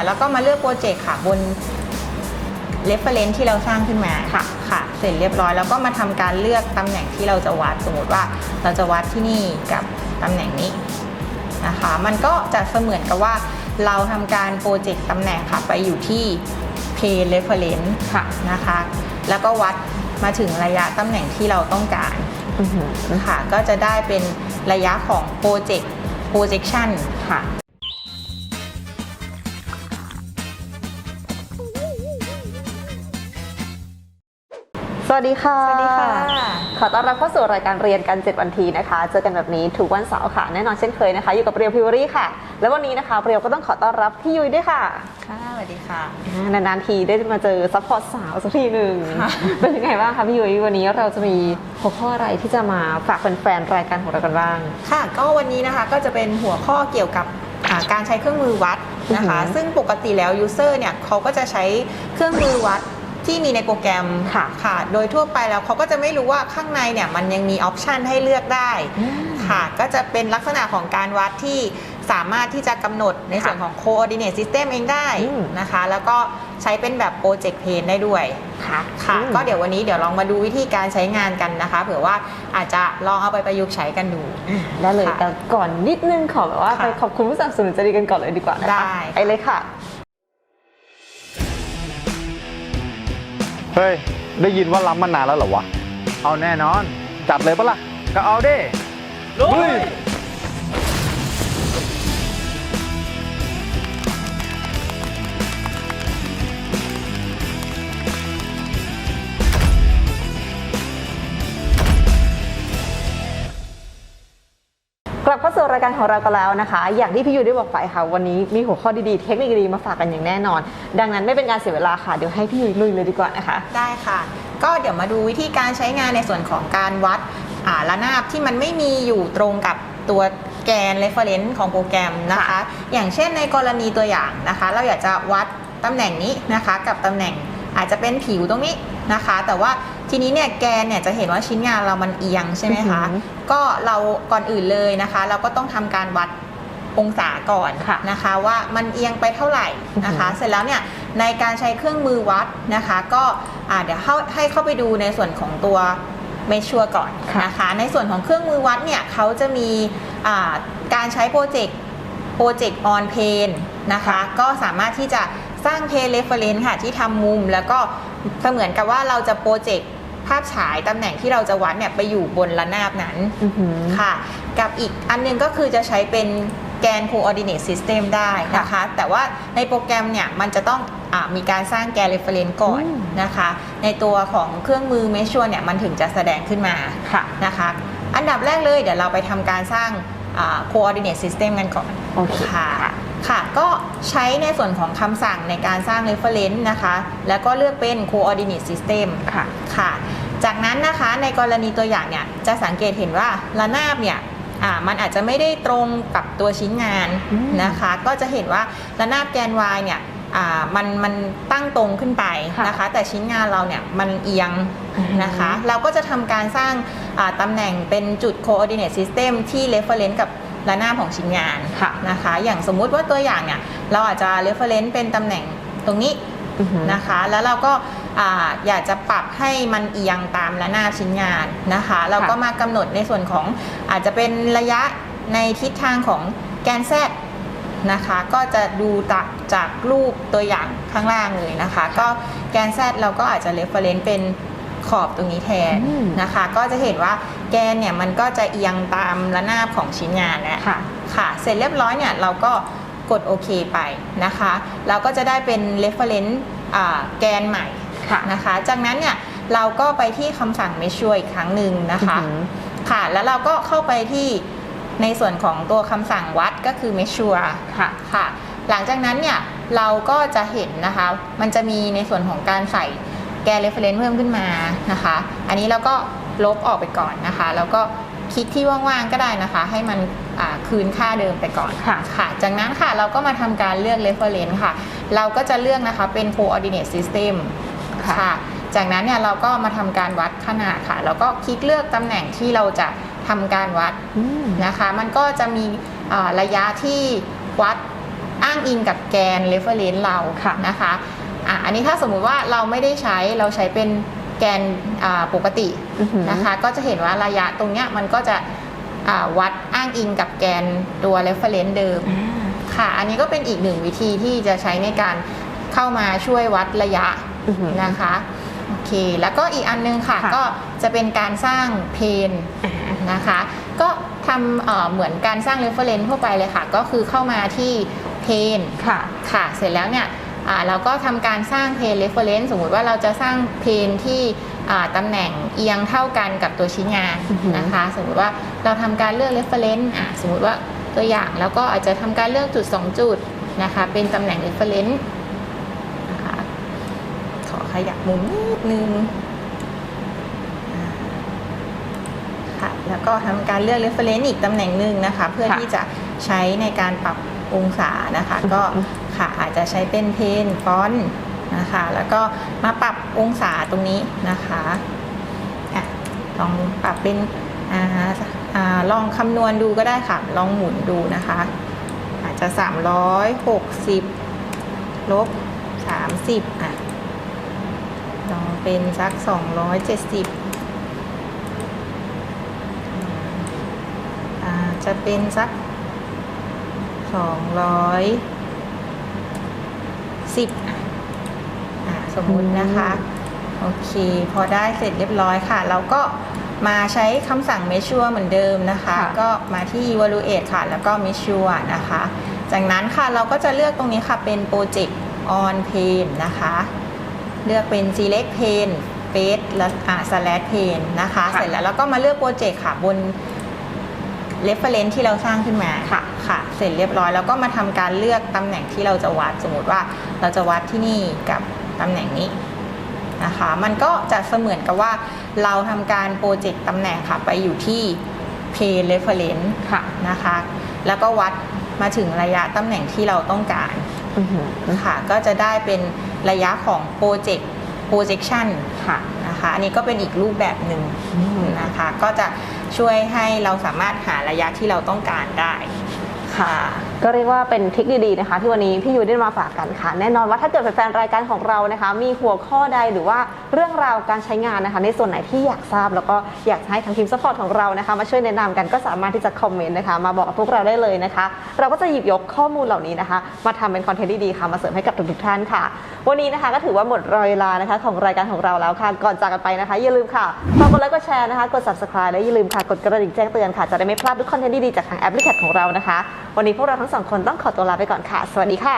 ยวเราก็มาเลือกโปรเจกต์ค่ะบน reference ที่เราสร้างขึ้นมาค่ะค่ะ เสร็จเรียบร้อยแล้วก็มาทำการเลือกตำแหน่งที่เราจะวัดสมมติว่าเราจะวัดที่นี่กับตำแหน่งนี้นะคะมันก็จะเสมือนกับว่าเราทำการโปรเจกต์ตำแหน่งค่ะไปอยู่ที่ pay reference ค่ะนะคะแล้วก็วัดมาถึงระยะตำแหน่งที่เราต้องการอือหือค่ะก็จะได้เป็นระยะของโปรเจกต์ projection ค่ะ สวัสดีค่ะ สวัสดีค่ะ ขอต้อนรับเข้าสู่รายการเรียนกัน 7 วันทีนะคะ เจอกันแบบนี้ทุกวันเสาร์ค่ะ แน่นอนเช่นเคยนะคะ อยู่กับเรียวพิวรี่ค่ะ แล้ววันนี้นะคะ เรียวก็ต้องขอต้อนรับพี่ยุ้ยด้วยค่ะ ค่ะ สวัสดีค่ะอ่านานๆทีได้มาเจอซัพพอร์ตสาวสักทีหนึ่งค่ะเป็นยังไงบ้างคะพี่ยุ้ยวันนี้เราจะมีหัวข้ออะไรที่จะมาฝากแฟนๆรายการของเรากันบ้าง ค่ะ ก็วันนี้นะคะก็จะเป็นหัวข้อเกี่ยวกับอ่าการใช้เครื่องมือวัดนะคะอือหือซึ่งปกติแล้วยูเซอร์เนี่ยเขาก็จะใช้เครื่องมือวัด ที่มีในโปรแกรมค่ะค่ะ โดยทั่วไปแล้วเขาก็จะไม่รู้ว่าข้างในเนี่ยมันยังมีออปชันให้เลือกได้ค่ะ ก็จะเป็นลักษณะของการวัดที่สามารถที่จะกำหนดในส่วนของ coordinate system เองได้อืมนะคะ แล้วก็ใช้เป็นแบบ project pane ได้ด้วยค่ะค่ะอืมก็เดี๋ยววันนี้เดี๋ยวลองมาดูวิธีการใช้งานกันนะคะ เผื่อว่าอาจจะลองเอาไปประยุกต์ใช้กันดู ได้เลยค่ะแต่ก่อนนิดนึงขอแบบว่าค่ะไปขอบคุณผู้สนับสนุนใจดีกันก่อนเลยดีกว่านะคะได้ไปเลยค่ะ เฮ้ย ได้ยินว่าล้ำมานานแล้วเหรอวะ เอาแน่นอน จัดเลยปะล่ะ ก็เอาดิลุย ลับเข้าสู่รายการของเรากันแล้วนะคะ อย่างที่พี่ยูได้บอกไปค่ะวันนี้มีหัวข้อดีๆ เทคนิคดีๆมาฝากกันอย่างแน่นอน ดังนั้นไม่เป็นการเสียเวลาค่ะ เดี๋ยวให้พี่ยูลุยเลยดีกว่านะคะ ได้ค่ะ ก็เดี๋ยวมาดูวิธีการใช้งานในส่วนของการวัดอ่าระนาบที่มันไม่มีอยู่ตรงกับตัวแกน reference ของโปรแกรมนะคะค่ะอย่างเช่นในกรณีตัวอย่างนะคะ เราอยากจะวัดตำแหน่งนี้นะคะ กับตำแหน่งอาจจะเป็นผิวตรงนี้นะคะ แต่ว่า ทีนี้เนี่ยแกนเนี่ยจะเห็นว่าชิ้นงานเรามันเอียงใช่ไหมคะอือหือก็เราก่อนอื่นเลยนะคะ เราก็ต้องทำการวัดองศาก่อนค่ะนะคะ ว่ามันเอียงไปเท่าไหร่นะคะอือหือเสร็จแล้วเนี่ยในการใช้เครื่องมือวัดนะคะ ก็อ่าเดี๋ยวเข้าให้เข้าไปดูในส่วนของตัวเมชัวก่อนค่ะนะคะ ในส่วนของเครื่องมือวัดเนี่ยเขาจะมีอ่าการใช้โปรเจกต์โปรเจกต์ออนเพนนะคะ ก็สามารถที่จะสร้างเพนเรฟเฟรนซ์ค่ะที่ทำมุมแล้วก็เสมือนกับว่าเราจะโปรเจกต์ ภาพฉายตำแหน่งที่เราจะวัดเนี่ยไปอยู่บนระนาบนั้นอือหือค่ะ กับอีกอันหนึงก็คือจะใช้เป็นแกน coordinate system ได้นะคะ แต่ว่าในโปรแกรมเนี่ยมันจะต้องอามีการสร้างแกน reference ก่อนอืมนะคะ ในตัวของเครื่องมือ measure เนี่ยมันถึงจะแสดงขึ้นมาค่ะนะคะ อันดับแรกเลยเดี๋ยวเราไปทำการสร้างอ่า coordinate system กันก่อนโอเคค่ะค่ะ ก็ใช้ในส่วนของคำสั่งในการสร้าง reference นะคะ แล้วก็เลือกเป็น coordinate system ค่ะค่ะ จากนั้นนะคะในกรณีตัวอย่างเนี่ยจะสังเกตเห็นว่าระนาบเนี่ยอ่ามันอาจจะไม่ได้ตรงกับตัวชิ้นงานอืมนะคะ ก็จะเห็นว่าระนาบแกน y เนี่ยอ่ามันมันตั้งตรงขึ้นไปค่ะนะคะ แต่ชิ้นงานเราเนี่ยมันเอียงอืมนะคะ เราก็จะทำการสร้างอ่าตำแหน่งเป็นจุด coordinate system ที่ reference กับระนาบของชิ้นงานค่ะนะคะ อย่างสมมุติว่าตัวอย่างเนี่ยเราอาจจะ reference เป็นตำแหน่งตรงนี้อือหือนะคะ แล้วเราก็ อ่าอยากจะปรับให้มันเอียงตามระนาบชิ้นงานนะคะเราก็มากำหนดในส่วนของอาจจะเป็นระยะในทิศทางของแกน Z นะคะก็จะดูจากจากรูปตัวอย่างข้างล่างเลยนะคะ ก็แกน Z เราก็อาจจะ reference เป็นขอบตรงนี้แทนอืมนะคะ ก็จะเห็นว่าแกนเนี่ยมันก็จะเอียงตามระนาบของชิ้นงานแล้วค่ะค่ะ เสร็จเรียบร้อยเนี่ยเราก็กดโอเคไปนะคะ เราก็จะได้เป็น reference อ่าแกนใหม่ ค่ะนะคะ จากนั้นเนี่ยเราก็ไปที่คำสั่ง measure อีกครั้งหนึ่งนะคะอือหือค่ะแล้วเราก็เข้าไปที่ในส่วนของตัวคำสั่งวัดก็คือ measure ค่ะค่ะ หลังจากนั้นเนี่ยเราก็จะเห็นนะคะ มันจะมีในส่วนของการใส่แกน reference เพิ่มขึ้นมานะคะ อันนี้เราก็ลบออกไปก่อนนะคะ แล้วก็คลิกที่ว่างๆก็ได้นะคะ ให้มันอ่าคืนค่าเดิมไปก่อนค่ะค่ะจากนั้นค่ะเราก็มาทำการเลือก reference ค่ะ เราก็จะเลือกนะคะเป็น coordinate system ค่ะค่ะ จากนั้นเนี่ยเราก็มาทำการวัดขนาดค่ะ แล้วก็คลิกเลือกตำแหน่งที่เราจะทำการวัดอืมนะคะ มันก็จะมีอ่าระยะที่วัดอ้างอิงกับแกน reference เราค่ะนะคะอะอันนี้ถ้าสมมุติว่าเราไม่ได้ใช้เราใช้เป็นแกนอ่าปกติอือหือนะคะ ก็จะเห็นว่าระยะตรงเนี้ยมันก็จะอ่าวัดอ้างอิงกับแกนตัว reference เดิมค่ะ อันนี้ก็เป็นอีกหนึ่งวิธีที่จะใช้ในการ เข้ามาช่วยวัดระยะอือหือนะคะโอเคแล้วก็อีกอันนึงค่ะค่ะก็จะเป็นการสร้างเพนอ่านะคะ ก็ทำเอ่อเหมือนการสร้าง reference ทั่วไปเลยค่ะ ก็คือเข้ามาที่เพนค่ะค่ะ เสร็จแล้วเนี่ยอ่าเราก็ทำการสร้างเพน reference สมมุติว่าเราจะสร้างเพนที่อ่าตำแหน่งเอียงเท่ากันกับตัวชิ้นงานอือหือนะคะ สมมุติว่าเราทำการเลือก reference อะสมมุติว่าตัวอย่างแล้วก็อาจจะทำการเลือกจุด 2 จุดนะคะ เป็นตำแหน่ง reference นะคะ ขอขยับมุมนิดนึงอ่าค่ะแล้วก็ทำการเลือก reference อีกตำแหน่งหนึ่งนะคะ เพื่อค่ะที่จะใช้ในการปรับองศานะคะ ก็อืมค่ะอาจจะใช้เป็นเพนฟอนต์นะคะ แล้วก็มาปรับองศาตรงนี้นะคะอะลองปรับเป็นอ่าอ่าลองคำนวณดูก็ได้ค่ะ ลองหมุนดูนะคะ อาจจะ 360 ลบ 30อะลอง เป็นสัก270อ่าจะเป็นสัก210อะอะสมมุตินะคะ โอเค พอได้เสร็จเรียบร้อยค่ะ เราก็มาใช้คำสั่ง measure เหมือนเดิมนะคะค่ะก็มาที่ evaluate ค่ะ แล้วก็ measure นะคะ จากนั้นค่ะเราก็จะเลือกตรงนี้ค่ะเป็น project on pane นะคะ เลือกเป็น select pane face แล้วอ่า slash pane นะคะ ค่ะ เสร็จแล้วเราก็มาเลือกโปรเจกต์ค่ะบน reference ที่เราสร้างขึ้นมาค่ะค่ะ เสร็จเรียบร้อยแล้วก็มาทำการเลือกตำแหน่งที่เราจะวัดสมมติว่าเราจะวัดที่นี่กับตำแหน่งนี้นะคะ มันก็จะเสมือนกับว่าเราทำการโปรเจกต์ตำแหน่งค่ะไปอยู่ที่ pane reference ค่ะ นะคะ แล้วก็วัดมาถึงระยะตำแหน่งที่เราต้องการ อือหือ ค่ะก็จะได้เป็น ระยะของโปรเจกต์ projection ค่ะนะคะอันนี้ก็เป็นอีกรูปแบบหนึ่งอืมนะคะก็จะช่วยให้เราสามารถหาระยะที่เราต้องการได้ค่ะ ก็เรียกว่าเป็นทริคดีๆนะคะ ที่วันนี้พี่ยูได้มาฝากกันค่ะ แน่นอนว่าถ้าเกิดแฟนๆรายการของเรานะคะ มีหัวข้อใดหรือว่าเรื่องราวการใช้งานนะคะ ในส่วนไหนที่อยากทราบ แล้วก็อยากให้ทางทีมซัพพอร์ตของเรานะคะ มาช่วยแนะนำกันก็สามารถที่จะคอมเมนต์นะคะ มาบอกกับพวกเราได้เลยนะคะ เราก็จะหยิบยกข้อมูลเหล่านี้นะคะ มาทำเป็นคอนเทนต์ดีๆค่ะมาเสริมให้กับทุกๆท่านค่ะ วันนี้นะคะก็ถือว่าหมดเวลานะคะ ของรายการของเราแล้วค่ะก่อนจากกันไปนะคะ อย่าลืมค่ะฝากกดไลค์กดแชร์นะคะกด subscribe และอย่าลืมค่ะกดกระดิ่งแจ้งเตือนค่ะจะได้ไม่พลาดทุกคอนเทนต์ดีๆจากทางแอปพลิเคชันของเรานะคะวันนี้พวกเราทั้งสองคนต้องขอตัวลาไปก่อนค่ะ สวัสดีค่ะ